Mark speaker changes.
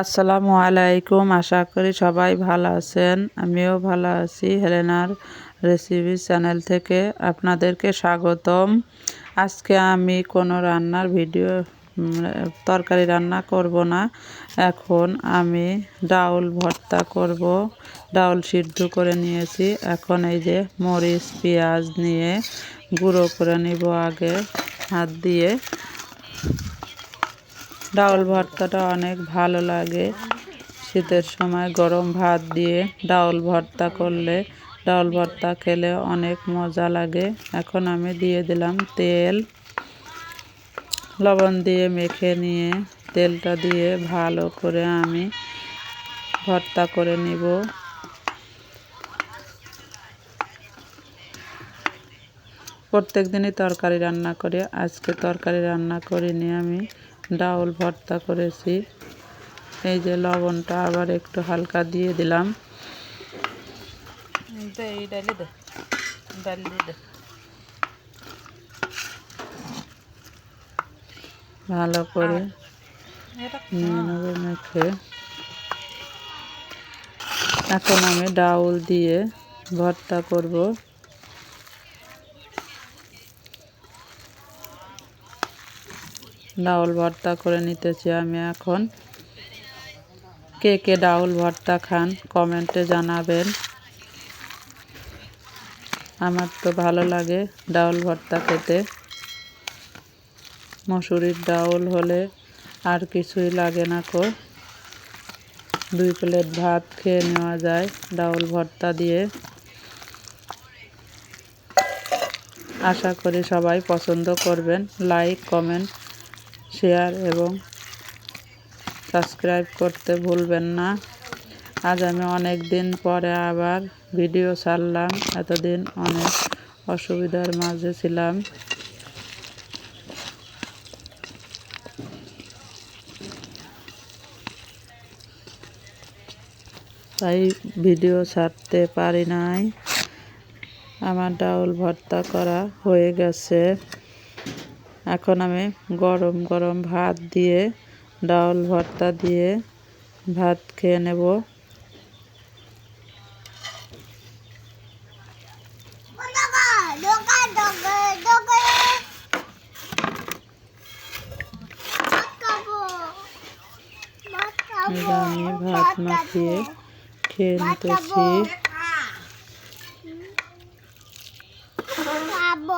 Speaker 1: আসসালামু আলাইকুম। আশা করি সবাই ভালো আছেন। আমিও ভালো আছি। হেলেনার রেসিপি চ্যানেল থেকে আপনাদেরকে স্বাগতম। আজকে আমি কোনো রান্নার ভিডিও তরকারি রান্না করব না। এখন আমি ডাউল ভর্তা করব। ডাউল সিদ্ধ করে নিয়েছি। এখন এই যে মরিচ, পেঁয়াজ নিয়ে গুঁড়ো করে নিব আগে হাত দিয়ে। ডাউল ভর্তাটা অনেক ভালো লাগে। শীতের সময় গরম ভাত দিয়ে ডাউল ভর্তা করলে ডাউল ভর্তা খেলে অনেক মজা লাগে। এখন আমি দিয়ে দিলাম তেল। লবণ দিয়ে মেখে নিয়ে তেলটা দিয়ে ভালো করে আমি ভর্তা করে নিব। প্রত্যেক দিনই তরকারি রান্না করি। আজকে তরকারি রান্না করিনি আমি। ডাউল ভর্তা করেছি। এই যে লবণটা আবার একটু হালকা দিয়ে দিলাম।
Speaker 2: এই ডালি দে ডালি দে।
Speaker 1: ভালো করে
Speaker 2: এটা
Speaker 1: নিয়ে নেব মেখে। এখন আমি ডাউল দিয়ে ভর্তা করব। ডাউল ভর্তা করে নিতেছি আমি এখন। কে কে ডাউল ভর্তা খান কমেন্টে জানাবেন। আমার তো ভালো লাগে ডাউল ভর্তা খেতে। মসুরির ডাউল হলে আর কিছুই লাগে না কো। দুই প্লেট ভাত খেয়ে নেওয়া যায় ডাউল ভর্তা দিয়ে। আশা করি সবাই পছন্দ করবেন। লাইক, কমেন্ট শেয়ার এবং সাবস্ক্রাইব করতে ভুলবেন না। আজ আমি অনেক দিন পরে আবার ভিডিও ছাড়লাম। এতদিন অনেক অসুবিধার মাঝে ছিলাম। তাই ভিডিও ছাড়তে পারি নাই। আমার ডাউল ভর্তা করা হয়ে গেছে। এখন আমি গরম গরম ভাত দিয়ে, ডাল ভর্তা দিয়ে ভাত খেয়ে নেব। আমি ভাত মাখিয়ে খেয়ে নিতেছি। খাব।